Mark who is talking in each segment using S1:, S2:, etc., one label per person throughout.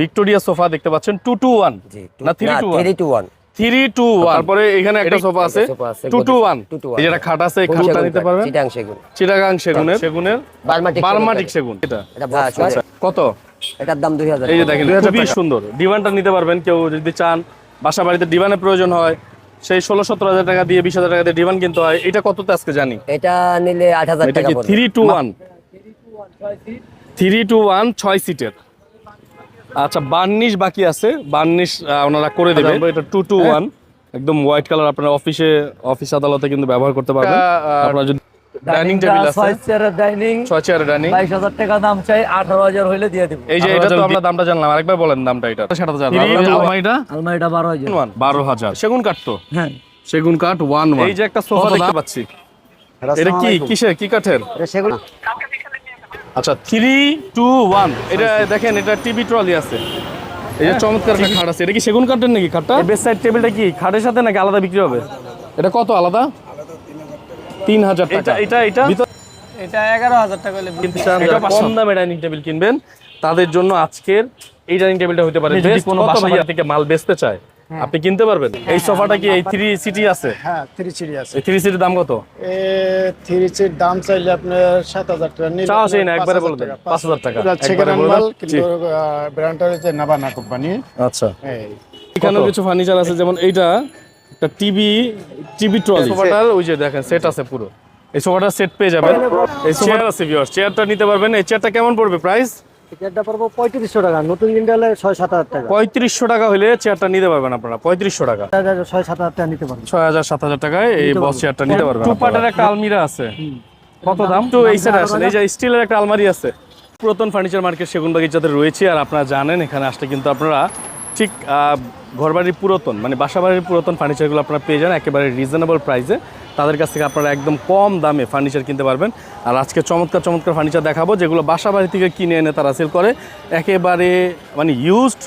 S1: Victoria sofa দেখতে পাচ্ছেন two two one না three two one
S2: three two one
S1: three two one তারপরে এখানে একটা সোফা আছে। টু টু ওয়ান
S2: 2 to 1
S1: এই যেটা খাট আছে খাটটা নিতে পারবেন? চিটাগাং সেগুনের। সেগুনের।
S2: বার্মাটিক
S1: সেগুন এটা
S2: বক্স
S1: আচ্ছা কত?
S2: এটার দাম দুই হাজার
S1: এই যে দেখেন খুবই সুন্দর। ডিভানটা নিতে পারবেন কেউ যদি চান। বাসা বাড়িতে ডিভানের প্রয়োজন হয়। সেই ষোলো সতেরো হাজার টাকা দিয়ে বিশ হাজার টাকা দিয়ে ডিভান কিনতে হয়। এটা কততে আজকে জানি?
S2: এটা নিলে আট হাজার টাকা
S1: three two one three two one ছয় সিটের আচ্ছা বার্নিশ বাকি আছে। বার্নিশ আহ, ওনারা করে দেবে। এটা টু টু ওয়ান একদম হোয়াইট কালার আপনার অফিসে অফিস আদালতে কিন্তু ব্যবহার করতে পারবেন। আপনার যদি ডাইনিং টেবিল আছে।
S3: ছয় চেয়ারের ডাইনিং
S1: ছয় চেয়ার ডাইনিং
S3: বাইশ হাজার টাকা দাম চাই আঠারো হাজার হইলে দিয়ে দিব।
S1: এই যে এটা তো আমরা দামটা জানলাম। আরেকবার বলেন দামটা এটা। সাত হাজার। আলমারিটা?
S3: আলমারিটা? বারো হাজার।
S1: ওয়ান বারো হাজার। সেগুন কাঠ তো?
S3: হ্যাঁ।
S1: সেগুন কাঠ ওয়ান ওয়ান এই যে একটা সোফা দেখতে পাচ্ছি। এটা কি? কিসের? কি কাঠের?
S2: এটা সেগুন
S1: আচ্ছা থ্রি টু ওয়ান এটা দেখেন এটা টিভি ট্রলি আছে। এই যে চমৎকার একটা খাট আছে। এটা কি সেগুন কাঠের নাকি খাটটা? বেস সাইড টেবিলটা কি খাটের সাথে নাকি আলাদা বিক্রি হবে? এটা কত আলাদা? তিন হাজার টাকা। এটা এটা?
S3: এটা এগারো হাজার টাকা
S1: কম দামে ডাইনিং টেবিল কিনবেন। তাদের জন্য আজকের এই ডাইনিং টেবিলটা হতে পারে
S3: কোনো
S1: কোনো
S3: বাসা
S1: বাসা থেকে মাল বেচতে চায়? আপনি কিনতে পারবেন? এই সোফাটা কি এই থ্রি সিটি আছে?
S4: হ্যাঁ থ্রি সিটি আছে।
S1: থ্রি সিটির দাম কত?
S4: এ থ্রি সিট দাম চাইলে আপনার সাত হাজার টাকা নিলে
S1: চাও সেই না, একবারে বলে দেন।
S4: টাকা।
S1: 5,000 টাকা। একবারে বলে দেন।
S4: কিন্তু ব্র্যান্ডটা হচ্ছে নাবানা কোম্পানি
S1: আচ্ছা। এখানেও কিছু ফার্নিচার আছে যেমন এইটা একটা টিভি টিভি ট্রলি সোফাটার ওই যে দেখেন সেট আছে পুরো। এই সোফাটার সেট পেয়ে যাবেন। এই চেয়ার আছে ভিউয়ার্স চেয়ারটা নিতে পারবেন। এই চেয়ারটা কেমন পড়বে প্রাইস
S3: টিকিটটা পড়ব পঁয়ত্রিশশো টাকা নতুন কিনলে ছয় সাত হাজার টাকা।
S1: পঁয়ত্রিশশো টাকা হলে চেয়ারটা নিতে পারবেন আপনারা পঁয়ত্রিশশো টাকা।
S3: ছয় সাত হাজার টাকা নিতে পারবেন
S1: ছয় হাজার সাত হাজার টাকায় এই বস চেয়ারটা নিতে পারবেন টু পার্টের একটা আলমিরা আছে। কত দাম? তো এই সাইডে আসেন এই যে স্টিলের একটা আলমারি আছে। পুরাতন ফার্নিচার মার্কেট সেগুন বাগিচাতে রয়েছে আর আপনারা জানেন এখানে আসলে কিন্তু আপনারা ঠিক আহ, ঘরবাড়ির পুরাতন মানে বাসাবাড়ির পুরাতন ফার্নিচারগুলো আপনারা পেয়ে যান একেবারে রিজনেবল প্রাইসে তাদের কাছ থেকে আপনারা একদম কম দামে ফার্নিচার কিনতে পারবেন। আর আজকে চমৎকার চমৎকার ফার্নিচার দেখাবো, যেগুলো বাসাবাড়ি থেকে কিনে এনে তারা সেল করে। একেবারে মানে ইউজড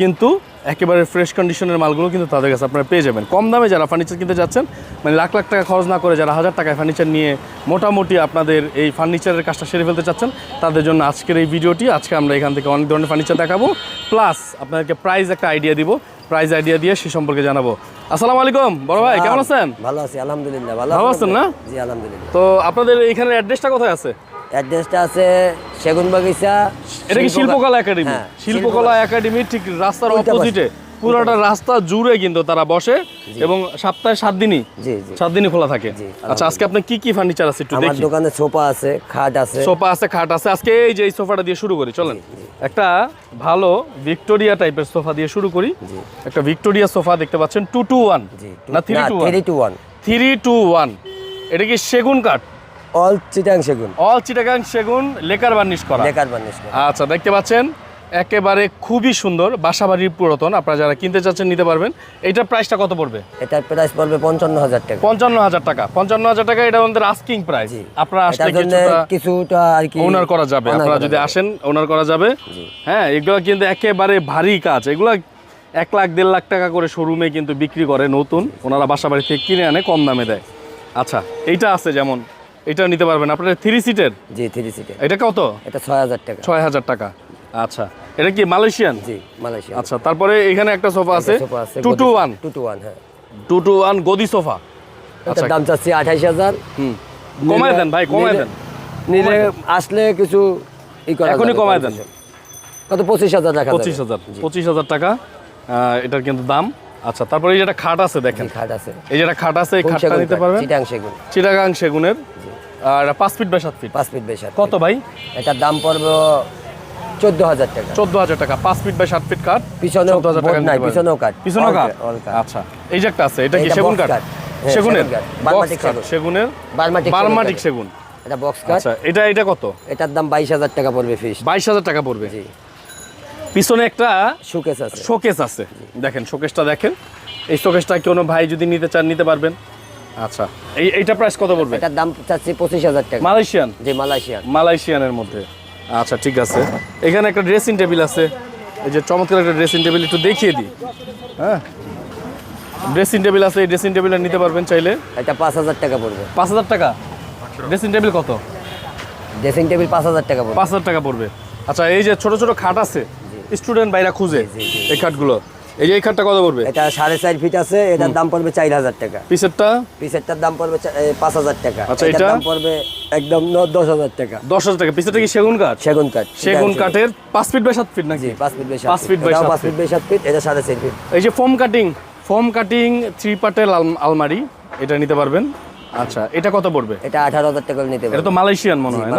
S1: কিন্তু একেবারে ফ্রেশ কন্ডিশনের মালগুলো কিন্তু তাদের কাছে আপনারা পেয়ে যাবেন। কম দামে যারা ফার্নিচার কিনতে যাচ্ছেন মানে লাখ লাখ টাকা খরচ না করে যারা হাজার টাকায় ফার্নিচার নিয়ে মোটামুটি আপনাদের এই ফার্নিচারের কাজটা সেরে ফেলতে চাচ্ছেন, তাদের জন্য আজকের এই ভিডিওটি, আজকে আমরা এখান থেকে অনেক ধরনের ফার্নিচার দেখাবো। প্লাস আপনাদেরকে প্রাইস একটা আইডিয়া দিব প্রাইস আইডিয়া দিয়ে সে সম্পর্কে জানাব। আসসালামু আলাইকুম বড় ভাই কেমন আছেন?
S2: ভালো আছি আলহামদুলিল্লাহ। ভালো
S1: ভালো আছেন না?
S2: জি আলহামদুলিল্লাহ।
S1: তো আপনাদের এখানে অ্যাড্রেসটা কোথায় আছে?
S2: অ্যাড্রেসটা আছে সেগুন বাগিচা
S1: এটা কি শিল্পকলা একাডেমি
S2: হ্যাঁ,
S1: শিল্পকলা একাডেমি ঠিক রাস্তার অপোজিটে পুরোটা রাস্তা জুড়ে কিন্তু তারা বসে এবং সপ্তাহে সাত দিনই সাত দিনই খোলা থাকে। আচ্ছা আজকে আপনার কি কি ফার্নিচার আছে একটু দেখি।
S2: দোকানে সোফা আছে খাট আছে।
S1: সোফা আছে খাট আছে। আজকে এই যে এই সোফাটা দিয়ে শুরু করি চলেন। একটা ভালো ভিক্টোরিয়া টাইপের সোফা দিয়ে শুরু করি। একটা ভিক্টোরিয়া সোফা দেখতে পাচ্ছেন টু টু ওয়ান না three two
S2: three two one
S1: three two one এটা কি সেগুন কাঠ?
S2: অল চিটাং সেগুন।
S1: অল চিটাগাং সেগুন লেকার বার্নিশ করা।
S2: বেকার বানিস
S1: আচ্ছা দেখতে পাচ্ছেন একেবারে খুবই সুন্দর বাসাবাড়ির পুরাতন। আপনারা যারা কিনতে চাচ্ছেন নিতে পারবেন। এইটার প্রাইসটা কত পড়বে?
S2: এটার প্রাইস পড়বে পঞ্চান্ন হাজার টাকা।
S1: পঞ্চান্ন হাজার টাকা। পঞ্চান্ন হাজার টাকা এটা আমাদের আস্কিং প্রাইস। আপনারা আসলে কিছুটা
S2: কিছুটা আর কি
S1: ওনার করা যাবে। আপনারা যদি আসেন ওনার করা যাবে। হ্যাঁ এগুলো কিন্তু একেবারে ভারী কাজ। এগুলো এক লাখ দেড় লাখ টাকা করে শোরুমে কিন্তু বিক্রি করে নতুন। ওনারা বাসা বাড়ি থেকে কিনে আনে কম দামে দেয়। আচ্ছা এইটা আছে যেমন এটা নিতে পারবেন। আপনার থ্রি সিটের
S2: জি থ্রি সিটের
S1: এটা কত?
S2: এটা ছয় হাজার টাকা।
S1: ছয় হাজার টাকা। আচ্ছা এটা কি মালয়েশিয়ান?
S2: জি মালয়েশিয়া
S1: আচ্ছা তারপরে এখানে একটা সোফা আছে two two one.
S2: Two two one হ্যাঁ।
S1: টু টু ওয়ান গদি সোফা। আচ্ছা।
S2: দাম চাচ্ছি আঠাইশ হাজার।
S1: হুম। কমায় দেন ভাই কমায় দেন।
S2: নিলে আসলে কিছু ই করা
S1: এখনই কমায় দেন।
S2: কত? পঁচিশ হাজার টাকা
S1: পঁচিশ হাজার। পঁচিশ হাজার টাকা। এটার কিন্তু দাম। আচ্ছা তারপরে এই যেটা খাট আছে দেখেন।
S2: খাট আছে।
S1: এই যেটা খাট আছে এই খাটটা নিতে পারবেন?
S2: চিটাং সেগুন।
S1: চিটাগাং সেগুনের। আর পাঁচ ফিট বাই সাত ফিট।
S2: পাঁচ ফিট বেশি
S1: কত ভাই?
S2: এটার দাম পড়বে চোদ্দ হাজার টাকা।
S1: চোদ্দ হাজার টাকা পাঁচ ফিট বাই সাত ফিট কাঠ
S2: পিছনেও
S1: হাজার টাকা
S2: নাই, পিছনেও কাঠ।
S1: পিছনেও কাঠ
S2: কাঠ, all কাঠ।
S1: আচ্ছা এই যে একটা আছে এটা কি সেগুন কাঠ?
S2: কাঠ। হ্যাঁ,
S1: সেগুনের?
S2: সেগুন কাঠ।
S1: Box
S2: বার্মাটিক
S1: কাঠ,
S2: সেগুন।
S1: সেগুনের?
S2: বার্মাটিক সেগুন
S1: বার্মাটিক
S2: কাঠ।
S1: সেগুন।
S2: এটা বক্স কাঠ।
S1: আচ্ছা এটা এটা কত?
S2: এটার দাম বাইশ হাজার টাকা পড়বে ফিস
S1: বাইশ হাজার টাকা পড়বে।
S2: জি।
S1: পিছনে একটা
S2: সুকেস আছে।
S1: শোকেস আছে। দেখেন শোকেসটা দেখেন। এই শোকেসটা কোনো ভাই যদি নিতে চান নিতে পারবেন। আচ্ছা এই এইটা প্রাইস কত পড়বে?
S2: এটার দাম চাচ্ছি পঁচিশ হাজার টাকা।
S1: মালয়েশিয়ান?
S2: জি মালয়েশিয়ান।
S1: মালয়েশিয়ানের মধ্যে। আচ্ছা ঠিক আছে। এখানে একটা ড্রেসিং টেবিল আছে। এই যে চমৎকার একটা ড্রেসিং টেবিল একটু দেখিয়ে দিই। হ্যাঁ? ড্রেসিং টেবিল আছে এই ড্রেসিং টেবিল নিতে পারবেন চাইলে।
S2: এটা পাঁচ হাজার টাকা পড়বে।
S1: পাঁচ হাজার টাকা? ড্রেসিং টেবিল কত?
S2: ড্রেসিং টেবিল পাঁচ হাজার টাকা পড়বে।
S1: পাঁচ হাজার টাকা পড়বে। আচ্ছা এই যে ছোট ছোট খাট আছে স্টুডেন্ট বাইরা খুঁজে। এই খাটগুলো। এই যে এই খাটটা কত পড়বে?
S2: এটা সাড়ে চার ফিট আছে এটার দাম পড়বে চার হাজার টাকা।
S1: পিসেরটা?
S2: পিসেরটার দাম পড়বে পাঁচ হাজার টাকা।
S1: আচ্ছা,
S2: এটার দাম পড়বে একদম দশ হাজার টাকা।
S1: দশ হাজার টাকা। পিসেরটা কি সেগুন কাঠ?
S2: সেগুন কাঠ
S1: সেগুন কাঠের পাঁচ ফিট বাই সাত ফিট নাকি?
S2: পাঁচ ফিট বাই
S1: পাঁচ
S2: ফিট
S1: সাত
S2: পাঁচ ফিট বাই সাত ফিট এটা সাড়ে চার ফিট
S1: এই যে foam cutting foam cutting three পার্টের আলমারি এটা নিতে পারবেন। আচ্ছা এটা কত পড়বে?
S2: এটা আঠারো হাজার টাকা নিতে
S1: এটা
S2: পারবে
S1: তো মালয়েশিয়ান মনে হয় না।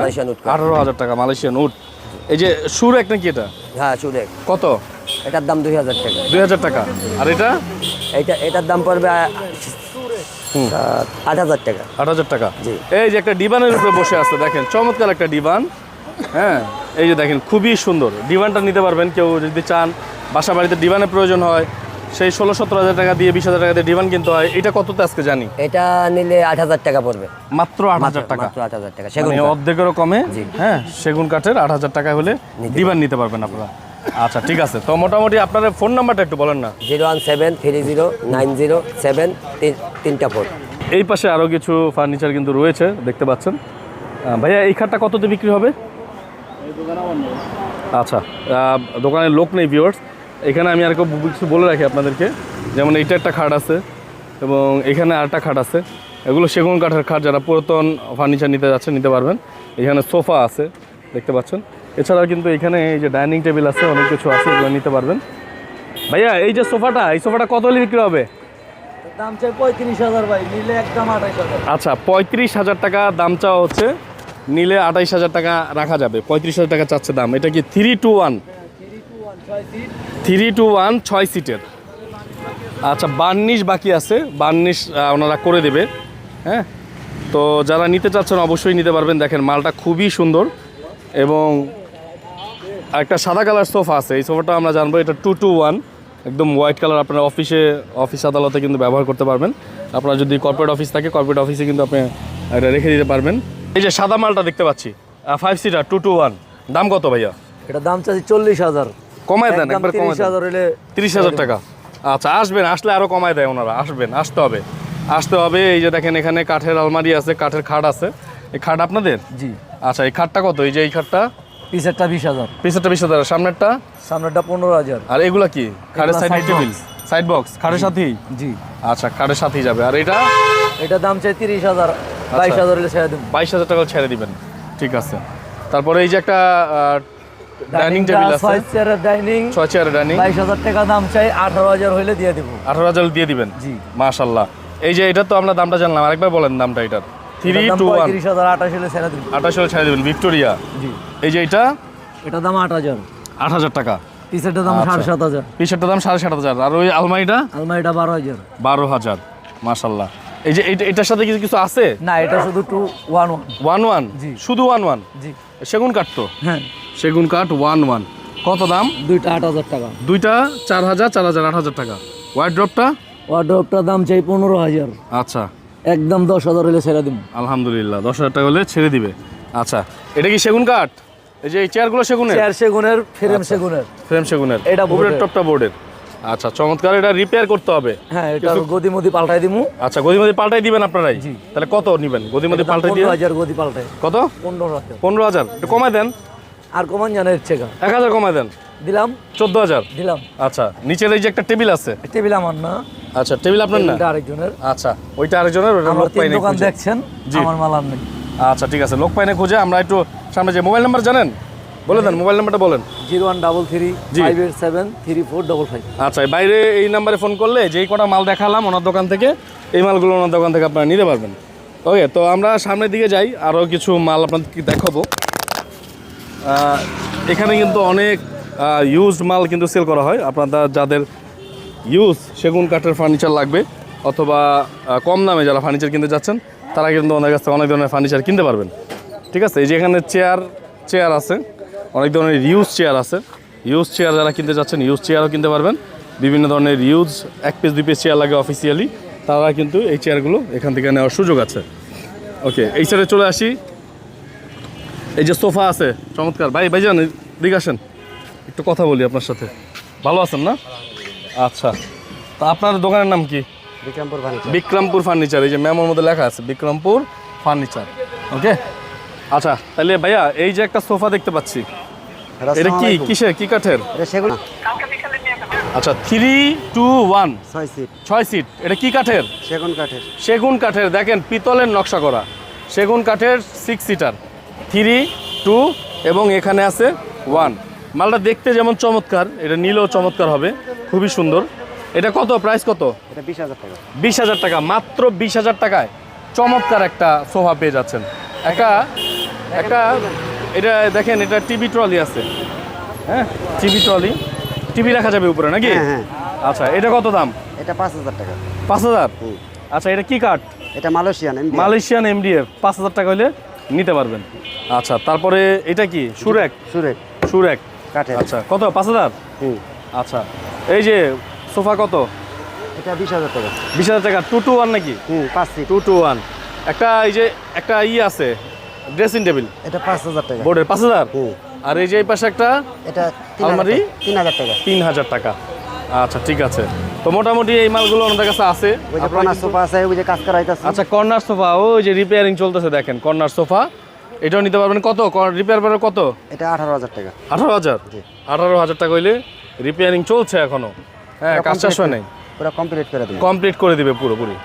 S1: আঠারো হাজার টাকা মালয়েশিয়ান উট। এই যে সুর এক নাকি এটা?
S2: হ্যাঁ সুরেক
S1: কত?
S2: এটার দাম দুই হাজার টাকা।
S1: দুই হাজার টাকা। আর এটা?
S2: এটা এটার দাম পড়বে আট হাজার টাকা।
S1: আট হাজার টাকা।
S2: জি।
S1: এই যে একটা ডিবানের উপরে বসে আছে দেখেন চমৎকার একটা ডিবান হ্যাঁ এই যে দেখেন খুবই সুন্দর। ডিবানটা নিতে পারবেন কেউ যদি চান। বাসা বাড়িতে ডিবানের প্রয়োজন হয় সেই ষোলো সতেরো হাজার টাকা দিয়ে বিশ হাজার টাকা দিয়ে ডিভান কিনতে হয়। এটা কততে আজকে জানি?
S2: এটা নিলে আট হাজার টাকা পড়বে।
S1: মাত্র আট হাজার টাকা।
S2: মাত্র আট হাজার টাকা। সেগুন
S1: মানে অর্ধেকেরও কমে। হ্যাঁ সেগুন কাঠের আট হাজার টাকা হলে ডিভান নিতে পারবেন আপনারা। আচ্ছা ঠিক আছে। তো মোটামুটি আপনার ফোন নাম্বারটা একটু বলেন না।
S2: Zero one seven three zero nine zero seven তিনটা ফোর।
S1: এই পাশে আরও কিছু ফার্নিচার কিন্তু রয়েছে দেখতে পাচ্ছেন। ভাইয়া এই খাটটা কততে বিক্রি হবে? আচ্ছা দোকানের লোক নেই ভিউয়ার্স এখানে আমি আর কিছু বলে রাখি আপনাদেরকে। যেমন এইটা একটা খাট আছে এবং এখানে আরেকটা খাট আছে। এগুলো সেগুন কাঠের খাট যারা পুরাতন ফার্নিচার নিতে যাচ্ছে নিতে পারবেন। এখানে সোফা আছে দেখতে পাচ্ছেন। এছাড়াও কিন্তু এখানে এই যে ডাইনিং টেবিল আছে অনেক কিছু আছে এগুলো নিতে পারবেন। ভাইয়া এই যে সোফাটা এই সোফাটা কত হলে বিক্রি হবে?
S3: দাম চাই পঁয়ত্রিশ হাজার ভাই নিলে একদম আঠাইশ হাজার।
S1: আচ্ছা পঁয়ত্রিশ হাজার টাকা দাম চাওয়া হচ্ছে নিলে আঠাইশ হাজার টাকা রাখা যাবে। পঁয়ত্রিশ হাজার টাকা চাচ্ছে দাম। এটা কি three two one three two one ছয় সিটের। আচ্ছা বার্নিশ বাকি আছে। বার্নিশ ওনারা করে দেবে। হ্যাঁ? তো যারা নিতে চাচ্ছেন অবশ্যই নিতে পারবেন। দেখেন, মালটা খুবই সুন্দর এবং একটা সাদা কালার সোফা আছে। এই সোফাটা আমরা জানব, এটা টু টু ওয়ান। একদম হোয়াইট কালার, আপনার অফিসে, অফিস আদালতে কিন্তু ব্যবহার করতে পারবেন। আপনার যদি কর্পোরেট অফিস থাকে, কর্পোরেট অফিসে কিন্তু আপনি এটা রেখে দিতে পারবেন। এই যে সাদা মালটা দেখতে পাচ্ছি। Five seater two two one দাম কত ভাইয়া?
S3: এটা দাম চাচ্ছি চল্লিশ হাজার।
S1: কমায় দেন একবার কমায় দেন। তিরিশ হাজার টাকা। আচ্ছা আসবেন আসলে আরও কমায় দেয় ওনারা আসবেন আসতে হবে। আসতে হবে এই যে দেখেন এখানে কাঠের আলমারি আছে কাঠের খাট আছে। এই খাট আপনাদের?
S3: জি।
S1: আচ্ছা এই খাটটা কত? এই যে এই খাটটা?
S3: পিসেরটা বিশ হাজার।
S1: পিছারটা বিশ হাজার সামনেরটা?
S3: সামনেরটা পনেরো হাজার।
S1: আর এগুলা কি? খাটের সাইড টেবিল সাইড বক্স খাটের সাথেই?
S3: জি।
S1: আচ্ছা খাটের সাথেই যাবে। আর এটা?
S3: এটা দাম চাই তিরিশ হাজার
S1: আচ্ছা।
S3: বাইশ হাজার ছেড়ে দেবো।
S1: বাইশ হাজার টাকা ছেড়ে দিবেন। ঠিক আছে। তারপরে এই যে একটা ডাইনিং টেবিল আছে।
S3: ছয় চেয়ারের ডাইনিং
S1: ছয় চেয়ারের ডাইনিং
S3: বাইশ হাজার টাকা দাম চাই আঠারো হাজার হইলে দিয়ে দেবো।
S1: আঠারো হাজার দিয়ে দিবেন?
S3: জি।
S1: মাশাল্লাহ। এই যে এটা তো আমরা দামটা জানলাম আরেকবার বলেন দামটা এটার থ্রি টু ওয়ান
S3: পঁয়ত্রিশ হাজার আঠাশ হলে ছেড়ে দেবো
S1: আঠাশ হাজার ছেড়ে দিবেন ভিক্টোরিয়া।
S3: জি।
S1: এই যে এটা?
S3: এটা দাম আট হাজার।
S1: আট হাজার টাকা।
S3: পিসেরটা দাম
S1: আচ্ছা। পিসেরটার দাম আর ওই আলমারিটা?
S3: আলমারিটা বারো হাজার।
S1: বারো হাজার। মাশাল্লাহ। এই যে এটার সাথে কিছু কিছু আছে?
S3: না এটা শুধু two one one
S1: one one
S3: জি।
S1: শুধু ওয়ান ওয়ান
S3: জি।
S1: সেগুন কাঠ তো?
S3: হ্যাঁ।
S1: সেগুন কাঠ ওয়ান ওয়ান। কত দাম?
S3: দুইটা আট হাজার টাকা।
S1: দুইটা চার হাজার চার হাজার আট হাজার টাকা। হোয়াইট ড্রপটা
S3: ওয়ার্ড্রপটার দাম চাই পনেরো হাজার।
S1: আচ্ছা।
S3: একদম দশ হাজার হলে ছেড়ে দেবো
S1: আলহামদুলিল্লাহ দশ হাজার টাকা হলে ছেড়ে দিবে। আচ্ছা এটা কি সেগুন কাঠ? এই যে এই চেয়ারগুলো সেগুনের?
S3: চেয়ার সেগুনের ফ্রেম সেগুনের।
S1: ফ্রেম সেগুনের।
S3: এটা বোর্ডের
S1: টপটা বোর্ডের আচ্ছা চমৎকার এটা রিপেয়ার করতে হবে।
S3: হ্যাঁ এটা গদি মদি পাল্টাই দিমু।
S1: আচ্ছা গদিমদি পাল্টাই দিবেন আপনারাই? তাহলে কত নিবেন? গদিমদি পাল্টাই দিয়ে?
S3: হাজার গদি পাল্টাই।
S1: কত?
S3: পনেরো হাজার।
S1: পনেরো হাজার। একটু কমায় দেন।
S3: আর কমান জানার ইচ্ছে
S1: এক হাজার কমায় দেন।
S3: দিলাম।
S1: চোদ্দ হাজার?
S3: দিলাম।
S1: আচ্ছা নিচের এই যে একটা টেবিল আছে?
S3: টেবিল আমার না।
S1: আচ্ছা টেবিল আপনার না?
S3: আরেকজনের।
S1: আচ্ছা ওইটা আরেকজনের ওটা লোক পাইনি
S3: দোকান দেখছেন আমার মাল আর নেই।
S1: আচ্ছা ঠিক আছে লোক পাইনে খুঁজে আমরা একটু সামনে যে মোবাইল নাম্বার জানেন? বলে দেন মোবাইল নাম্বারটা বলেন।
S3: Zero one double three. Five eight seven three four double five.
S1: আচ্ছা বাইরে এই নাম্বারে ফোন করলে যেই কটা মাল দেখালাম ওনার দোকান থেকে এই মালগুলো ওনার দোকান থেকে আপনারা নিতে পারবেন। ওকে তো আমরা সামনের দিকে যাই আরও কিছু মাল আপনাদেরকে দেখাবো। এখানে কিন্তু অনেক ইউজড মাল কিন্তু সেল করা হয়। আপনারা যাদের ইউজ সেগুন কাঠের ফার্নিচার লাগবে, অথবা কম দামে যারা ফার্নিচার কিনতে যাচ্ছেন, তারা কিন্তু ওনার কাছ থেকে অনেক ধরনের ফার্নিচার কিনতে পারবেন। ঠিক আছে? এই যে এখানে চেয়ার চেয়ার আছে। অনেক ধরনের ইউজ চেয়ার আছে। ইউজ চেয়ার যারা কিনতে যাচ্ছেন ইউজ চেয়ারও কিনতে পারবেন। বিভিন্ন ধরনের ইউজ এক পিস দুই পিস চেয়ার লাগে অফিসিয়ালি তারা কিন্তু এই চেয়ারগুলো এখান থেকে নেওয়ার সুযোগ আছে। ওকে এই সাইডে চলে আসি। এই যে সোফা আছে চমৎকার। ভাই ভাইজান দিকে আসেন। একটু কথা বলি আপনার সাথে। ভালো আছেন না? আচ্ছা। তা আপনার দোকানের নাম কি?
S2: বিক্রমপুর ফার্নিচার।
S1: বিক্রমপুর ফার্নিচার এই যে মেমোর মধ্যে লেখা আছে বিক্রমপুর ফার্নিচার। ওকে? আচ্ছা তাহলে ভাইয়া এই যে একটা সোফা দেখতে পাচ্ছি। এটা কি? কিসের? কি কাঠের? আচ্ছা থ্রি টু ওয়ান
S2: ছয় সিট।
S1: ছয় সিট। এটা কি কাঠের?
S2: সেগুন কাঠের।
S1: সেগুন কাঠের। দেখেন পিতলের নকশা করা। সেগুন কাঠের সিক্স সিটার থ্রি টু এবং এখানে আছে ওয়ান। মালটা দেখতে যেমন চমৎকার এটা নিলেও চমৎকার হবে খুবই সুন্দর। এটা কত? প্রাইস কত?
S2: এটা বিশ হাজার টাকা।
S1: বিশ হাজার টাকা মাত্র বিশ হাজার টাকায়। চমৎকার একটা সোফা পেয়ে যাচ্ছেন। একটা একটা এটা দেখেন এটা টিভি ট্রলি আছে। হ্যাঁ টিভি ট্রলি। টিভি রাখা যাবে উপরে নাকি?
S2: হ্যাঁ, হ্যাঁ।
S1: আচ্ছা এটা কত দাম?
S2: এটা পাঁচ হাজার টাকা।
S1: পাঁচ হাজার? আচ্ছা এটা কি কাঠ?
S2: এটা মালয়েশিয়ান
S1: মালয়েশিয়ান এমডিএফ। পাঁচ হাজার টাকা হলে নিতে পারবেন। আচ্ছা তারপরে এটা কি? সুরেক?
S2: সুরেক।
S1: সুরেক।
S2: কাঠের।
S1: আচ্ছা কত? পাঁচ হাজার?
S2: হুম
S1: আচ্ছা এই যে সোফা কত?
S2: এটা বিশ হাজার টাকা।
S1: বিশ হাজার টাকা টু টু ওয়ান নাকি?
S2: হুম পাঁচ
S1: টু টু ওয়ান। একটা এই যে একটা ই আছে ড্রেসিং টেবিল।
S2: এটা পাঁচ হাজার টাকা।
S1: বোর্ডের পাঁচ হাজার?
S2: হুম
S1: আর এই যে এই পাশে একটা
S2: এটা
S1: আলমারি?
S2: তিন হাজার টাকা।
S1: তিন হাজার টাকা। আচ্ছা ঠিক আছে। তো মোটামুটি এই মালগুলো আমাদের কাছে আছে।
S2: ওই যে কর্নার সোফা আছে ওই যে কাজ
S1: আচ্ছা কর্নার সোফা ওই যে রিপেয়ারিং চলতেছে দেখেন কর্নার সোফা। এটাও নিতে পারবেন কত? রিপেয়ার করার কত?
S2: এটা আঠারো হাজার টাকা।
S1: আঠারো হাজার? আঠারো হাজার টাকা হইলে রিপেয়ারিং চলছে এখনও। হ্যাঁ কাজ শেষ হয় নাই।
S2: পুরো কমপ্লিট করে দিন
S1: কমপ্লিট করে দিবে পুরোপুরি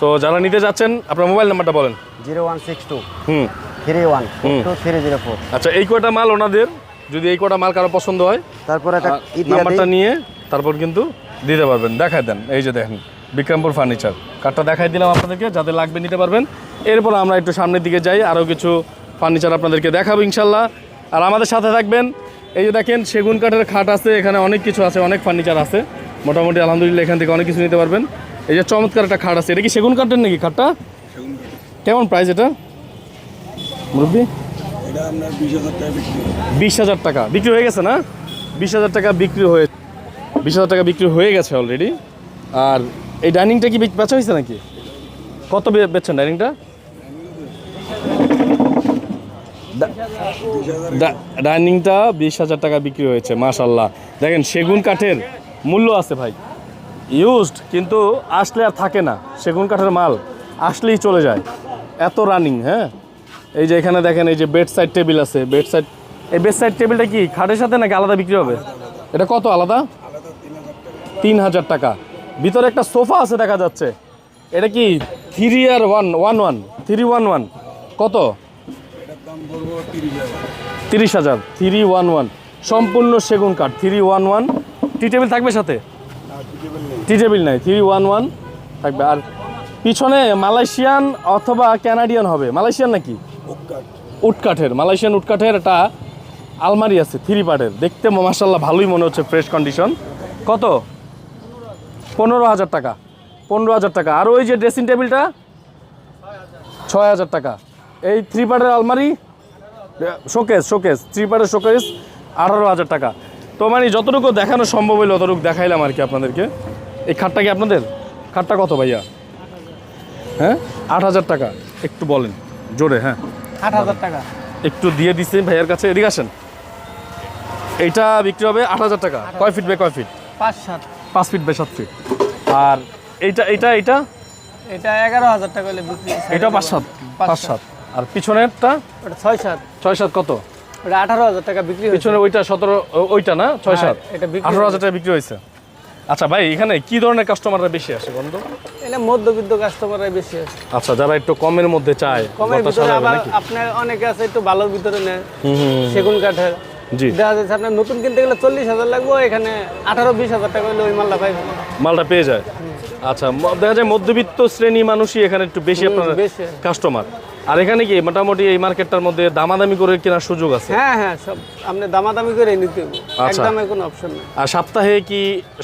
S1: সো যারা নিতে যাচ্ছেন আপনার মোবাইল নাম্বারটা বলেন।
S2: Zero one six two.
S1: Hmm.
S2: Three one two three zero four.
S1: আচ্ছা এই কয়টা মাল ওনাদের? যদি এই কয়টা মাল কারও পছন্দ হয়
S2: তারপর একটা
S1: নাম্বারটা নিয়ে তারপর কিন্তু দিতে পারবেন। দেখাই দেন। এই যে দেখেন বিক্রমপুর ফার্নিচার কাঠটা দেখাই দিলাম আপনাদেরকে যাদের লাগবে নিতে পারবেন। এরপর আমরা একটু সামনের দিকে যাই আরও কিছু ফার্নিচার আপনাদেরকে দেখাবো ইনশাল্লাহ। আর আমাদের সাথে থাকবেন এই যে দেখেন সেগুন কাঠের খাট আছে এখানে অনেক কিছু আছে অনেক ফার্নিচার আছে। মোটামুটি আলহামদুলিল্লাহ এখান থেকে অনেক কিছু নিতে পারবেন। এই যে চমৎকার একটা খাট আছে এটা কি সেগুন কাঠের নাকি খাটটা? কেমন প্রাইস এটা? মুরব্বী? বিশ হাজার টাকা। বিক্রি হয়ে গেছে না? বিশ হাজার টাকা বিক্রি হয়ে বিশ হাজার টাকা বিক্রি হয়ে গেছে অলরেডি আর এই ডাইনিংটা কি বেচা হয়েছে নাকি? কত বেচছেন ডাইনিংটা ডাইনিংটা বিশ হাজার টাকা বিক্রি হয়েছে মাশাল্লাহ দেখেন, সেগুন কাঠের মূল্য আছে ভাই। ইউজড কিন্তু আসলে আর থাকে না। সেগুন কাঠের মাল আসলেই চলে যায়। এত রানিং হ্যাঁ? এই যে এখানে দেখেন, এই যে বেড সাইড টেবিল আছে। বেড সাইড এই বেড সাইড টেবিলটা কি খাটের সাথে নাকি আলাদা বিক্রি হবে? এটা কত, আলাদা? তিন হাজার টাকা। ভিতরে একটা সোফা আছে দেখা যাচ্ছে। এটা কি থ্রি আর one one one three one one কত? তিরিশ হাজার। থ্রি ওয়ান ওয়ান সম্পূর্ণ সেগুন কাঠ। Three one one tea table থাকবে সাথে? টি টেবিল নাই। থ্রি ওয়ান ওয়ান থাকবে। আর পিছনে মালয়েশিয়ান অথবা ক্যানাডিয়ান হবে। মালয়েশিয়ান নাকি? উটকাঠের মালয়েশিয়ান উটকাঠের একটা আলমারি আছে থ্রি পার্টের দেখতে মাসাল্লাহ ভালোই মনে হচ্ছে ফ্রেশ কন্ডিশন কত? পনেরো হাজার টাকা পনেরো হাজার টাকা। আর ওই যে ড্রেসিং টেবিলটা ছয় হাজার টাকা। এই থ্রি পার্টের আলমারি শোকেস শোকেস থ্রি পার্টের শোকেস আঠারো হাজার টাকা। তো মানে যতটুকু দেখানো সম্ভব হইল ততটুকু দেখাইলাম আর কি আপনাদেরকে। এই খাটটা কি আপনাদের? খাটটা কত ভাইয়া? হ্যাঁ? আট হাজার টাকা। একটু বলেন জোরে হ্যাঁ।
S3: আট হাজার টাকা।
S1: একটু দিয়ে দিচ্ছি ভাইয়ার কাছে এদিকে আসেন। এইটা বিক্রি হবে আট হাজার টাকা। কয় ফিট বাই কয় ফিট
S3: পাঁচ সাত।
S1: পাঁচ ফিট বাই সাত ফিট আর এইটা এইটা এইটা?
S3: এটা এগারো হাজার টাকা হলে বিক্রি
S1: এটা পাঁচ সাত পাঁচ সাত। আর পিছনেরটা?
S3: ওটা ছয় সাত।
S1: ছয় সাত কত?
S3: ওটা আঠারো হাজার টাকা বিক্রি
S1: পিছনে ওইটা সতেরো ওইটা না? ছয়
S3: হ্যাঁ,
S1: সাত।
S3: এটা
S1: আঠারো হাজার টাকা বিক্রি হয়েছে। আচ্ছা ভাই এখানে কি ধরনের কাস্টমাররা বেশি আসে বন্ধু
S3: এটা মধ্যবিত্ত কাস্টমাররাই বেশি আছে
S1: আচ্ছা যারা একটু কমের মধ্যে চায়
S3: কমের ভিতরে আবার আপনার অনেকে আছে একটু ভালোর ভিতরে নেয়। সেগুন কাঠের। দেখা যাচ্ছে আপনার নতুন কিনতে গেলে চল্লিশ হাজার লাগবে এখানে আঠারো বিশ হাজার টাকা হলে ওই মালটা পাইবেন
S1: মালটা পেয়ে যায়। আচ্ছা দেখা যায় মধ্যবিত্ত শ্রেণি মানুষই এখানে একটু বেশি আপনার কাস্টমার আর এখানে কি মোটামুটি এই মার্কেটটার মধ্যে দামাদামি করে কেনার সুযোগ আছে?
S3: হ্যাঁ হ্যাঁ সব আপনি দামাদামি করে নিতে
S1: আচ্ছা।
S3: কোনো অপশন নেই।
S1: আর সপ্তাহে কি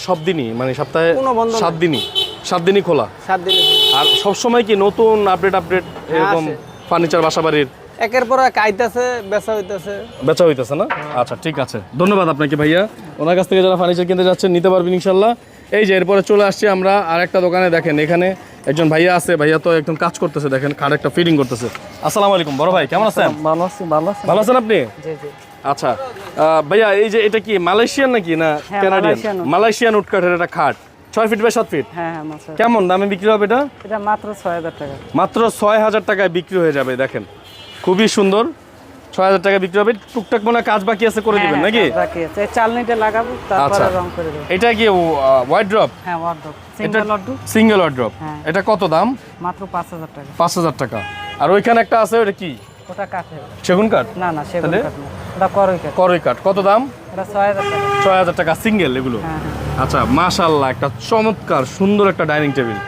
S1: সব দিনই? মানে সপ্তাহে
S3: কোনো বন্ধ
S1: সাত দিনই? সাত দিনই খোলা?
S3: সাত দিনে
S1: আর সব সময় কি নতুন আপডেট আপডেট এরকম ফার্নিচার বাসা বাড়ির
S3: একের পর এক আইতাছে বেচা হইতাছে।
S1: বেচা হইতেছে না? আচ্ছা ঠিক আছে। ধন্যবাদ আপনাকে ভাইয়া। ওনার কাছ থেকে যারা ফার্নিচার কিনতে যাচ্ছেন নিতে পারবেন ইনশাল্লাহ। এই যে এরপরে চলে আসছি আমরা আর একটা দোকানে। দেখেন এখানে একজন ভাইয়া আছে। ভাইয়া তো একদম কাজ করতেছে দেখেন কার একটা ফিটিং করতেছে। আসসালামু আলাইকুম বড় ভাই কেমন আছেন?
S3: ভালো আছি ভালো আছি
S1: ভালো আছেন আপনি?
S3: জি জি।
S1: আচ্ছা আহ, ভাইয়া এই যে এটা কি মালয়েশিয়ান নাকি না
S3: হ্যাঁ,
S1: কানাডিয়ান
S3: মালয়েশিয়ান উট।
S1: মালয়েশিয়ান উটকাঠের একটা খাট। ছয় ফিট বাই সাত ফিট
S3: হ্যাঁ হ্যাঁ
S1: কেমন দামে বিক্রি হবে এটা?
S3: এটা মাত্র ছয় হাজার টাকা।
S1: মাত্র ছয় হাজার টাকায় বিক্রি হয়ে যাবে দেখেন। খুবই সুন্দর। ছয় হাজার টাকা বিক্রি হবে। টুকটাক মনে কাজ বাকি আছে করে দিবেন নাকি?
S3: হ্যাঁ, বাকি আছে। চালনিটা লাগাবো তারপরে
S1: আচ্ছা।
S3: রং করে দেবো।
S1: এটা কি হোয়াইট ড্রপ
S3: হ্যাঁ সিঙ্গেল
S1: ওয়ার্ড্রপ
S3: হ্যাঁ।
S1: এটা কত দাম?
S3: মাত্র পাঁচ হাজার টাকা।
S1: পাঁচ হাজার টাকা। আর ওইখানে একটা আছে ওটা কি?
S3: ওটা
S1: সেগুন কাঠ?
S3: না না সেগুন কাঠ না। ওটা করই কাঠ।
S1: করই কাঠ। কত দাম?
S3: এটা টাকা।
S1: ছয় হাজার টাকা সিঙ্গেল এগুলো।
S3: হ্যাঁ হ্যাঁ।
S1: আচ্ছা একটা চমৎকার সুন্দর একটা ডাইনিং টেবিল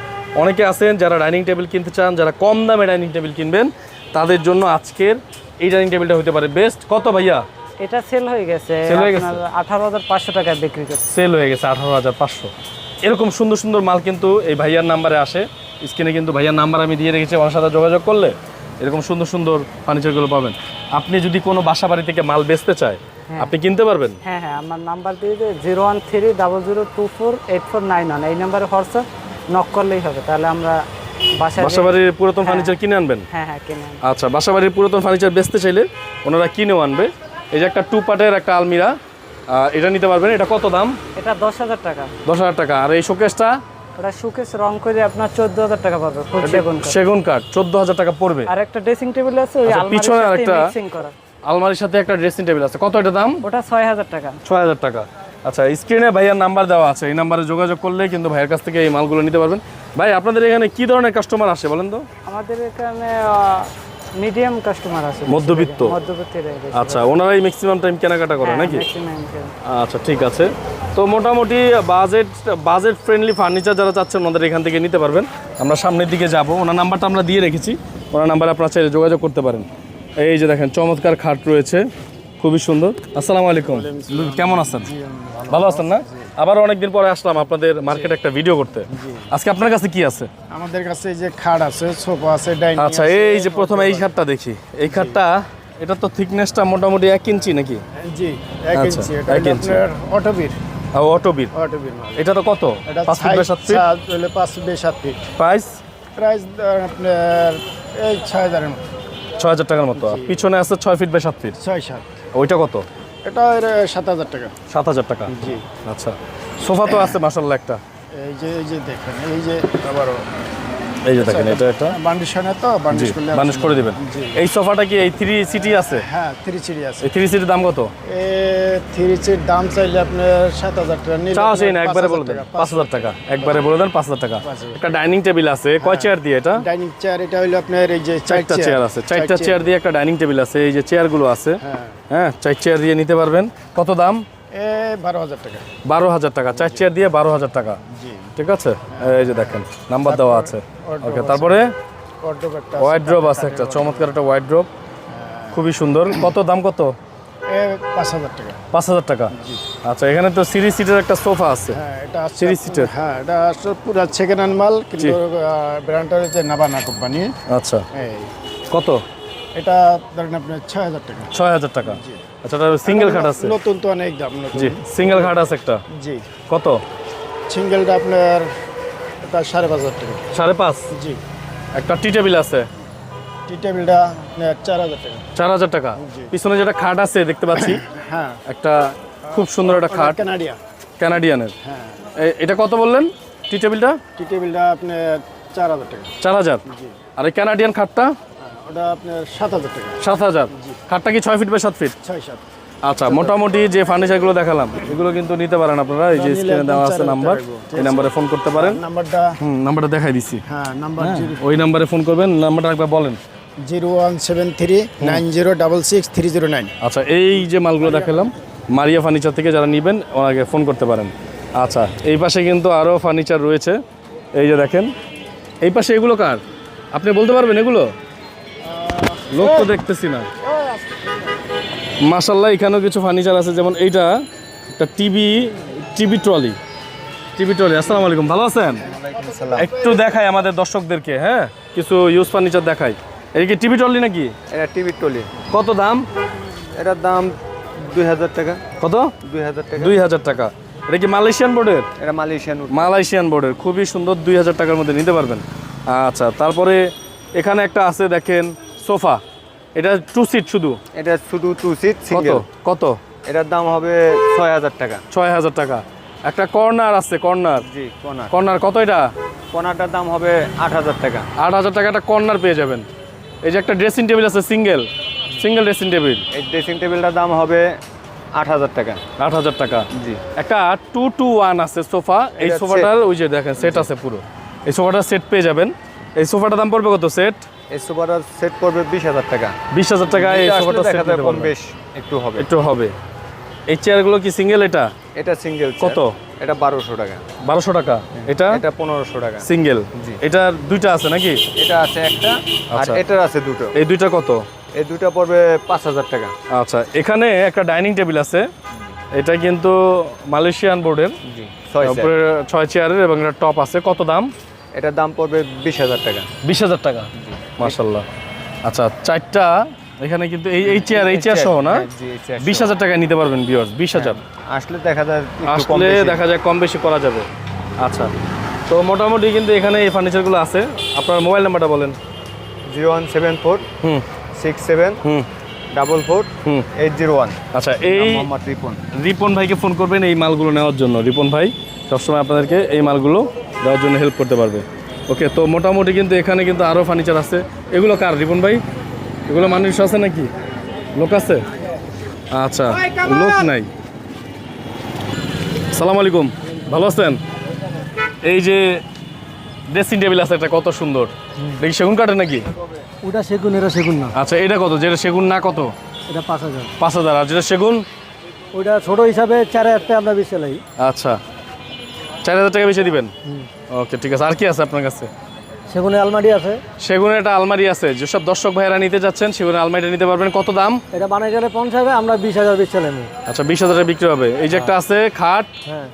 S1: অনেকে আছেন যারা ডাইনিং টেবিল কিনতে চান যারা কম দামে ডাইনিং টেবিল কিনবেন তাদের জন্য আজকের এই ডাইনিং টেবিলটা হতে পারে বেস্ট কত ভাইয়া?
S3: এটা সেল হয়ে গেছে।
S1: Sell হয়ে গেছে?
S3: আঠারো হাজার পাঁচশো টাকায় বিক্রি করছে।
S1: সেল হয়ে গেছে আঠারো হাজার পাঁচশো। এরকম সুন্দর সুন্দর মাল কিন্তু এই ভাইয়ার নাম্বারে আসে। স্ক্রিনে কিন্তু ভাইয়ার নাম্বার আমি দিয়ে রেখেছি ওনার সাথে যোগাযোগ করলে এরকম সুন্দর সুন্দর ফার্নিচারগুলো পাবেন। আপনি যদি কোনো বাসা বাড়ি থেকে মাল বেচতে চায় আপনি কিনতে পারবেন?
S3: হ্যাঁ হ্যাঁ আমার নাম্বার দিয়ে দিয়ে zero one three double zero two four eight four nine one এই নাম্বারে হোয়াটসঅ্যাপ নক করলেই হবে তাহলে আমরা বাসায়
S1: বাসা বাড়ির পুরাতন ফার্নিচার কিনে আনবেন?
S3: হ্যাঁ হ্যাঁ কিনে
S1: আচ্ছা বাসা বাড়ির পুরাতন ফার্নিচার বেচতে চাইলে ওনারা কিনেও আনবে। এই যে একটা টু পার্টের একটা আলমিরা এটা নিতে পারবেন। এটা কত দাম?
S3: এটা দশ হাজার টাকা।
S1: দশ হাজার টাকা। আর এই শোকেসটা
S3: ওটা সুকেশ রং করে আপনার চোদ্দ হাজার টাকা পাবে সেগুন কাঠ।
S1: সেগুন কাঠ চোদ্দ হাজার টাকা পড়বে।
S3: আর একটা ড্রেসিং টেবিল আছে ওই
S1: আচ্ছা, পিছনে আরেকটা- আলমারির সাথে একটা ড্রেসিং টেবিল আছে। কত এটা দাম?
S3: ওটা ছয় হাজার টাকা।
S1: ছয় হাজার টাকা। আচ্ছা স্ক্রিনে ভাইয়ার নাম্বার দেওয়া আছে। এই নাম্বারে যোগাযোগ করলে কিন্তু ভাইয়ের কাছ থেকে এই মালগুলো নিতে পারবেন। ভাই আপনাদের এখানে কি ধরনের কাস্টমার আসে বলেন তো?
S3: আমাদের এখানে মিডিয়াম কাস্টমার আছে
S1: মধ্যবিত্ত?
S3: মধ্যবিত্ত
S1: আচ্ছা ওনারাই ম্যাক্সিমাম টাইম কেনাকাটা করে
S3: হ্যাঁ,
S1: নাকি? আচ্ছা ঠিক আছে। তো মোটামুটি বাজেট বাজেট ফ্রেন্ডলি ফার্নিচার যারা চাচ্ছেন ওনাদের এখান থেকে নিতে পারবেন। আমরা সামনের দিকে যাব। ওনার নাম্বারটা আমরা দিয়ে রেখেছি। ওনার নাম্বারে আপনারা চাইলে যোগাযোগ করতে পারেন। এই যে দেখেন চমৎকার খাট রয়েছে। খুবই সুন্দর। আসসালামু আলাইকুম। কেমন আছেন? ভালো আছেন না? আবার অনেকদিন পরে আসলাম আপনাদের মার্কেটে একটা ভিডিও করতে। আজকে আপনার কাছে কি আছে?
S4: আমাদের কাছে এই যে খাট আছে সোফা আছে ডাইনিং
S1: আচ্ছা এই যে প্রথমে এই খাটটা দেখি। এই খাটটা এটা তো থিকনেসটা মোটামুটি এক ইঞ্চি নাকি?
S4: জি এক
S1: আচ্ছা,
S4: ইঞ্চি। এটা। আপনার অটোবির।
S1: অটোবির।
S4: অটোবির
S1: এটা তো কত?
S4: এটা
S1: পাঁচ ফিট সাত ফিট?
S4: ছাদ হলে পাঁচ ফিট সাত ফিট।
S1: প্রাইস
S4: প্রাইস আপনার এই ছয় হাজারের মতো।
S1: ছয় হাজার টাকার মতো। পিছনে আছে ছয় ফিট বাই সাত ফিট।
S4: ছয় সাত।
S1: ওইটা কত?
S4: এটা এর সাত হাজার টাকা।
S1: সাত হাজার টাকা?
S4: জি।
S1: আচ্ছা। সোফা তো আছে মাসাল্লাহ একটা।
S4: এই যে এই যে দেখেন এই যে আবারও।
S1: এই যে দেখেন এটা একটা?
S4: বান্ডিশনে তো? বান্ডিশ করলে
S1: মানুষ করে দিবেন। এই সোফাটা কি এই থ্রি সিটি আছে?
S4: হ্যাঁ থ্রি সিটি আছে।
S1: এই থ্রি সিটির দাম কত?
S4: থ্রি সিটির দাম চাইলে আপনার সাত হাজার টাকা নিলে
S1: চাও সেই না একবারে বলে দেন পাঁচ হাজার টাকা একবারে বলে দেন পাঁচ হাজার টাকা। একটা ডাইনিং টেবিল আছে কয় চেয়ার দিয়ে এটা?
S4: ডাইনিং চেয়ার এটা হলো আপনার এই যে
S1: চারটা চেয়ার আছে চারটা চেয়ার দিয়ে একটা ডাইনিং টেবিল আছে এই যে চেয়ারগুলো আছে।
S4: হ্যাঁ।
S1: হ্যাঁ চার চেয়ার দিয়ে নিতে পারবেন। কত দাম?
S4: এ বারো হাজার টাকা।
S1: বারো হাজার টাকা চার চেয়ার দিয়ে বারো হাজার টাকা। ঠিক আছে? এই যে দেখেন নাম্বার দেওয়া আছে। ওকে তারপরে
S4: একটা
S1: হোয়াইট ড্রপ আছে একটা চমৎকার একটা হোয়াইট ড্রপ খুবই সুন্দর। কত দাম কত?
S4: পাঁচ হাজার টাকা।
S1: পাঁচ হাজার টাকা? আচ্ছা এখানে তো সিরিজ সিটের একটা সোফা আছে।
S4: হ্যাঁ এটা
S1: Three seater?
S4: হ্যাঁ এটা পুরো সেকেন্ড হ্যান্ড মাল কিন্তু ব্র্যান্ডটা হচ্ছে নাবানা কোম্পানি
S1: আচ্ছা। কত?
S4: এটা ধরেন আপনার ছয় হাজার টাকা।
S1: ছয় হাজার টাকা। আচ্ছা সিঙ্গেল খাট আছে।
S4: নতুন তো অনেক দাম
S1: জি সিঙ্গেল খাট আছে একটা।
S4: জি।
S1: কত?
S4: সিঙ্গেলটা আপনার এটা সাড়ে পাঁচ হাজার টাকা।
S1: সাড়ে পাঁচ?
S4: জি।
S1: একটা টি টেবিল আছে?
S4: টি টেবিলটা আপনার চার হাজার টাকা।
S1: চার হাজার টাকা। পিছনে যেটা খাট আছে দেখতে পাচ্ছি।
S4: হ্যাঁ।
S1: একটা খুব সুন্দর একটা খাট।
S4: কানাডিয়া
S1: কানাডিয়ানের
S4: হ্যাঁ।
S1: এটা কত বললেন টি টেবিলটা?
S4: টি টেবিলটা আপনার চার হাজার টাকা।
S1: চার হাজার? আর এই কানাডিয়ান খাটটা?
S4: হ্যাঁ, ওটা আপনার সাত হাজার টাকা।
S1: সাত হাজার। খাটটা কি ছয় ফিট বাই সাত ফিট?
S4: ছয় সাত।
S1: আচ্ছা মোটামুটি যে ফার্নিচারগুলো দেখালাম এগুলো কিন্তু নিতে পারেন আপনারা। এই যে স্ক্রিনে দেওয়া আছে নাম্বার এই নাম্বারে ফোন করতে পারেন।
S4: নাম্বারটা
S1: হুম নাম্বারটা দেখাই দিছি
S4: হ্যাঁ নাম্বার
S1: ওই নাম্বারে ফোন করবেন নাম্বারটা একবার বলেন।
S4: Zero one seven three nine zero double six three zero nine.
S1: আচ্ছা এই যে মালগুলো দেখালাম মারিয়া ফার্নিচার থেকে যারা নেবেন ওনাকে ফোন করতে পারেন। আচ্ছা এই পাশে কিন্তু আরও ফার্নিচার রয়েছে। এই যে দেখেন এই পাশে এগুলো কার? আপনি বলতে পারবেন এগুলো? লোক তো দেখতেছি না। মাসাল্লাহ এখানেও কিছু ফার্নিচার আছে যেমন এইটা একটা TV TV trolley TV trolley আসসালামু আলাইকুম ভালো আছেন? একটু দেখাই আমাদের দর্শকদেরকে হ্যাঁ? কিছু ইউজ ফার্নিচার দেখাই। এই কি টিভি ট্রলি নাকি?
S5: এটা টিভি ট্রলি
S1: কত দাম?
S5: এটার দাম দুই হাজার টাকা।
S1: কত?
S5: দুই হাজার টাকা।
S1: দুই হাজার টাকা। এটা কি মালয়েশিয়ান বোর্ডের
S5: এটা মালয়েশিয়ান
S1: মালয়েশিয়ান বোর্ডের খুবই সুন্দর দুই হাজার টাকার মধ্যে নিতে পারবেন। আচ্ছা তারপরে এখানে একটা আছে দেখেন সোফা। এটা টু সিট শুধু?
S5: এটা শুধু টু সিট সিঙ্গেল
S1: কত?
S5: এটার দাম হবে ছয় হাজার টাকা।
S1: ছয় হাজার টাকা। একটা কর্নার আছে কর্নার।
S5: জি কোনা
S1: কর্নার কত এটা?
S5: কোনাটার দাম হবে আট হাজার টাকা।
S1: আট হাজার টাকা একটা কর্নার পেয়ে যাবেন। এই যে একটা ড্রেসিং টেবিল আছে সিঙ্গেল সিঙ্গেল ড্রেসিং টেবিল
S5: এই ড্রেসিং টেবিলটার দাম হবে আট হাজার টাকা।
S1: আট হাজার টাকা।
S5: জি।
S1: একটা টু টু ওয়ান আছে সোফা। এই সোফাটার ওই যে দেখেন সেট আছে পুরো। এই সোফাটার সেট পেয়ে যাবেন। এই সোফাটার দাম পড়বে কত? সেট
S5: এই সোফাটার সেট পড়বে বিশ হাজার টাকা।
S1: বিশ হাজার টাকা এই সোফাটা সেট
S5: কম বেশ একটু হবে।
S1: একটু হবে। এই চেয়ারগুলো কি সিঙ্গেল এটা?
S5: এটা সিঙ্গেল
S1: কত?
S5: এটা বারোশো টাকা।
S1: বারোশো টাকা। এটা?
S5: এটা পনেরোশো টাকা।
S1: সিঙ্গেল
S5: জি।
S1: এটার দুইটা আছে নাকি?
S5: এটা আছে একটা আর
S1: আচ্ছা।
S5: এটার আছে দুটো।
S1: এই দুইটা কত?
S5: এই দুটো পড়বে পাঁচ হাজার টাকা।
S1: আচ্ছা এখানে একটা ডাইনিং টেবিল আছে। এটা কিন্তু মালয়েশিয়ান বোর্ডের।
S5: ছয়
S1: চেয়ারের এবং একটা টপ আছে। কত দাম?
S5: এটার দাম পড়বে বিশ হাজার টাকা।
S1: বিশ হাজার টাকা? মার্শাল্লাহ আচ্ছা চারটা এখানে কিন্তু এই এই চেয়ার এই চেয়ার সহ না?
S5: হ্যাঁ,
S1: বিশ হাজার টাকায় নিতে পারবেন বিয়ার্স বিশ হাজার।
S5: আসলে দেখা যায়
S1: আসলে দেখা যায় কম বেশি করা যাবে। আচ্ছা তো মোটামুটি কিন্তু এখানে এই ফার্নিচারগুলো আছে। আপনার মোবাইল নাম্বারটা বলেন।
S5: Zero one seven four
S1: hmm.
S5: Six seven
S1: hmm.
S5: Double four
S1: hmm.
S5: Eight zero one.
S1: আচ্ছা এই
S5: রিপন।
S1: রিপন ভাইকে ফোন করবেন এই মালগুলো নেওয়ার জন্য। রিপন ভাই সবসময় আপনাদেরকে এই মালগুলো দেওয়ার জন্য হেল্প করতে পারবে। ওকে তো মোটামুটি কিন্তু এখানে কিন্তু আরও ফার্নিচার আছে। এগুলো কার রিপন ভাই? এগুলো মানুষ আছে নাকি? লোক আছে? আচ্ছা লোক নাই। সালাম আলাইকুম ভালো আছেন? এই যে ড্রেসিং টেবিল আছে একটা কত সুন্দর। দেখি সেগুন কাঠে নাকি?
S3: ওটা সেগুন এটা সেগুন না।
S1: আচ্ছা এটা কত? যেটা সেগুন না কত?
S3: এটা পাঁচ হাজার।
S1: পাঁচ হাজার আর যেটা সেগুন?
S3: ওইটা ছোট হিসাবে চার হাজারটা আমরা বেশি
S1: আচ্ছা চার হাজার টাকা বেশি দিবেন? ওকে ঠিক আছে। আর কি আছে আপনার কাছে?
S3: সেগুনের আলমারি আছে।
S1: সেগুনের একটা আলমারি আছে। যেসব দর্শক ভাইয়েরা নিতে যাচ্ছেন সেগুনের আলমারিটা নিতে পারবেন। কত দাম?
S3: এটা বানাই গেলে পঞ্চাশ হাজার আমরা বিশ হাজার বেশি চালাই
S1: আচ্ছা বিশ হাজারে বিক্রি হবে। এই যে একটা আছে খাট
S3: হ্যাঁ।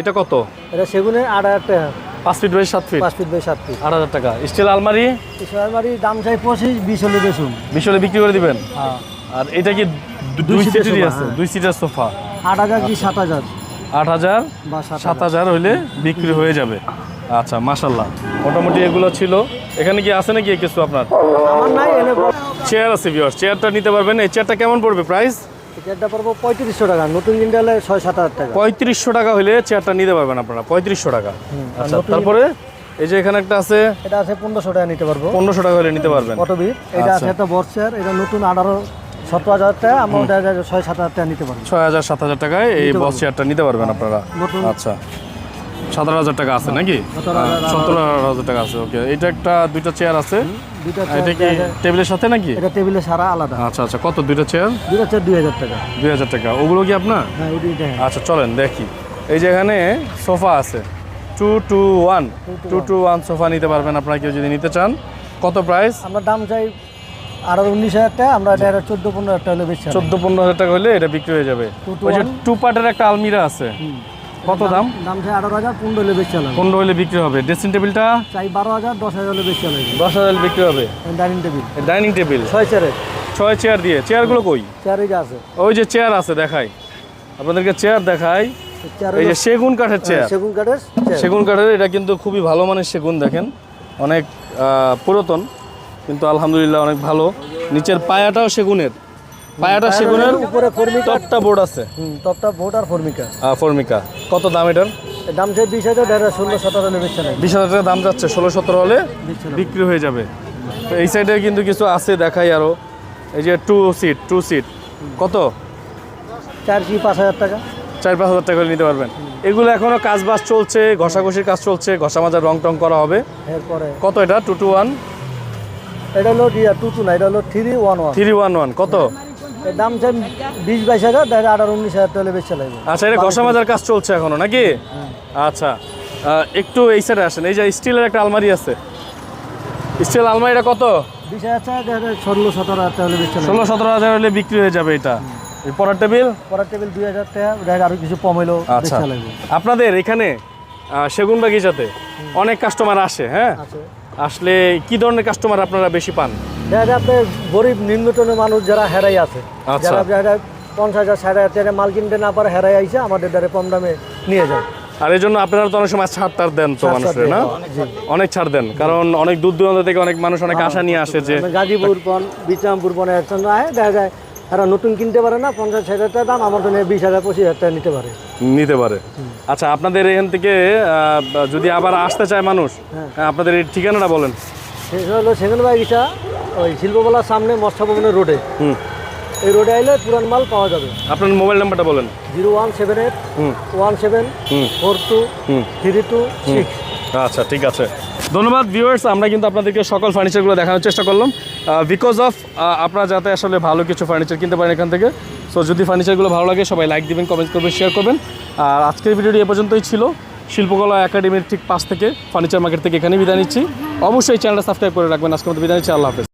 S1: এটা কত?
S3: এটা সেগুনে আট হাজার টাকা।
S1: পাঁচ ফিট বাই সাত ফিট?
S3: পাঁচ ফিট বাই সাত ফিট।
S1: আট হাজার টাকা। স্টিল আলমারি?
S3: এই আলমারি দাম চাই পঁচিশ বিশ হলে বেশুন
S1: বিশ হলে বিক্রি করে দিবেন?
S3: হ্যাঁ।
S1: আর এটা কি দুই সিটেরই আছে?
S3: হ্যাঁ।
S1: দুই সিটের সোফা?
S3: আট হাজার কি সাত হাজার?
S1: আট হাজার
S3: সাত
S1: হাজার। হইলে বিক্রি হয়ে যাবে। আচ্ছা মাশাল্লাহ মোটামুটি এগুলো ছিল। এখানে কি আছে নাকি কিছু আপনার? চেয়ার আছে বিয়ার চেয়ারটা নিতে পারবেন। এই চেয়ারটা কেমন পড়বে প্রাইস
S3: টিকিটটা পড়ব পঁয়ত্রিশশো টাকা। নতুন কিনতে হলে ছয় সাত হাজার টাকা।
S1: পঁয়ত্রিশশো টাকা হলে চেয়ারটা নিতে পারবেন আপনারা। পঁয়ত্রিশশো টাকা। আচ্ছা তারপরে এই যে এখানে একটা আছে।
S3: এটা আছে পনেরোশো টাকা নিতে পারব।
S1: পনেরোশো টাকা হলে নিতে পারবেন।
S3: কত বিট এটা আছে
S1: আচ্ছা।
S3: একটা বর্ষার এটা নতুন আঠারো সতেরো হাজার টাকা আমরা ওটা ছয় সাত হাজার টাকা নিতে পারব
S1: ছয় হাজার সাত হাজার টাকায় এই বস চেয়ারটা নিতে পারবেন আপনারা। আচ্ছা। সতেরো হাজার টাকা আছে নাকি?
S3: সতেরো হাজার,
S1: টাকা আছে ওকে এটা একটা দুইটা চেয়ার আছে? এটা কি টেবিলের সাথে নাকি?
S3: এটা টেবিলে সারা আলাদা।
S1: আচ্ছা আচ্ছা কত? দুইটা চেয়ার
S3: দুইটা চেয়ার দুই হাজার টাকা।
S1: দুই হাজার টাকা। ওগুলো কি আপনার?
S3: হ্যাঁ
S1: আচ্ছা চলেন দেখি। এই যে এখানে সোফা আছে। Two two one two two one sofa নিতে পারবেন আপনারা কেউ যদি নিতে চান। কত প্রাইস
S3: আমরা দাম চাই উনিশ হাজার টাকা আমরা এটা চোদ্দ পনেরো হাজার টাকা হলে বেশি
S1: চোদ্দ পনেরো হাজার টাকা হলে এটা বিক্রি হয়ে যাবে। ওই যে
S3: one?
S1: টু পার্টের একটা আলমিরা আছে। কত দাম?
S3: দাম? চাই আঠারো হাজার পনেরো হলে বেশি চালাবে
S1: পনেরো হলে বিক্রি হবে। ড্রেসিং টেবিলটা
S3: চাই বারো হাজার দশ হাজার হলে বেশি চালাবে
S1: দশ হাজার বিক্রি হবে।
S3: ডাইনিং টেবিল
S1: ডাইনিং টেবিল
S3: ছয় চেয়ারের
S1: ছয় চেয়ার দিয়ে। চেয়ারগুলো কই?
S3: আছে।
S1: ওই যে চেয়ার আছে দেখাই। আপনাদেরকে চেয়ার দেখাই। এই যে সেগুন কাঠের চেয়ার
S3: সেগুন কাঠের
S1: সেগুন কাঠের এটা কিন্তু খুবই ভালো মানের সেগুন দেখেন। অনেক পুরাতন। কিন্তু আলহামদুলিল্লাহ অনেক ভালো। নিচের পায়াটাও সেগুনের। পায়াটা সেগুনের
S3: উপরে ফর্মিকা
S1: টপটা বোর্ড আছে।
S3: হুম টপটা বোর্ড আর ফর্মিকা।
S1: ফর্মিকা। কত দাম এটার?
S3: দাম চাই বিশ হাজার দেড় ষোলো সতেরো হলে বেশি
S1: হাজার টাকা দাম যাচ্ছে ষোলো সতেরো হলে বিক্রি হয়ে যাবে। তো এই সাইডে কিন্তু কিছু আছে দেখাই আরও। এই যে টু সিট টু সিট কত?
S3: চার কি পাঁচ হাজার টাকা।
S1: চার পাঁচ হাজার টাকা নিতে পারবেন। এগুলো এখনও কাজ বাজ চলছে ঘষাঘষির কাজ চলছে ঘষা মাজার রং টং করা হবে।
S3: এরপরে
S1: কত এটা? টু টু ওয়ান
S3: এটা হলো টু টু না এটা হলো three one one.
S1: Three one one কত?
S3: দাম চাই বিশ বাইশ হাজার আঠারো উনিশ হাজার টাকা বেশি চালাবে
S1: আচ্ছা এটা ঘষা মাজার কাজ চলছে এখনও নাকি? আচ্ছা একটু এই সাইডে আসেন এই যে স্টিলের একটা আলমারি আছে। স্টিল আলমারিটা কত?
S3: বিশ হাজার টাকা ষোলো সতেরো হাজার টাকা বেশি
S1: ষোলো সতেরো হাজার হলে বিক্রি হয়ে যাবে এটা। পড়ার টেবিল?
S3: টেবিল দুই হাজার টাকা কিছু কম
S1: আচ্ছা। আপনাদের এখানে সেগুন বাগিচাতে অনেক কাস্টমার আসে হ্যাঁ? আসলে কি ধরনের কাস্টমার আপনারা বেশি পান?
S3: দেখা যায় আপনার গরিব নিম্নতনের মানুষ যারা হেরাই আছে।
S1: আচ্ছা।
S3: যারা যারা পঞ্চাশ হাজার ষাট হাজার মাল কিনতে না পারে হেরাই আইসে আমাদের দ্বারা কম দামে নিয়ে যায়।
S1: আর এই জন্য আপনারা তো অনেক সময় ছাড় টাড় দেন তো মানুষের না? অনেক ছাড় দেন। কারণ অনেক দূর দূরান্ত থেকে অনেক মানুষ অনেক আশা নিয়ে আসে যে
S3: গাজীপুর পন বিক্রমপুর একসঙ্গে আয় দেখা যায় এরা নতুন কিনতে পারে না পঞ্চাশ হাজার টাকা দাম আমার জন্য বিশ হাজার পঁচিশ হাজার টাকা নিতে পারে।
S1: নিতে পারে। আচ্ছা আপনাদের এখান থেকে যদি আবার আসতে চায় মানুষ
S3: হ্যাঁ।
S1: হ্যাঁ, আপনাদের এই ঠিকানাটা বলেন।
S3: শেষ হলো সেকেন্ড বাগিচা ওই শিল্পকলার সামনে মৎস্য ভবনের রোডে।
S1: হুম।
S3: এই রোডে আইলে পুরান মাল পাওয়া যাবে।
S1: আপনার মোবাইল নাম্বারটা বলেন।
S3: Zero one seven eight one seven four two three two six.
S1: আচ্ছা ঠিক আছে। ধন্যবাদ ভিউয়ার্স আমরা কিন্তু আপনাদেরকে সকল ফার্নিচারগুলো দেখানোর চেষ্টা করলাম। বিকজ অফ আপনারা যাতে আসলে ভালো কিছু ফার্নিচার কিনতে পারেন এখান থেকে। সো যদি ফার্নিচারগুলো ভালো লাগে, সবাই লাইক দিবেন কমেন্ট করবেন শেয়ার করবেন। আর আজকের ভিডিওটি এ পর্যন্তই ছিল। শিল্পকলা একাডেমির ঠিক পাশ থেকে ফার্নিচার মার্কেট থেকে এখানে বিদায় নিচ্ছি। অবশ্যই চ্যানেলটা সাবস্ক্রাইব করে রাখবেন। আজকের মতো বিদায় নিচ্ছি। আল্লাহ হাফেজ।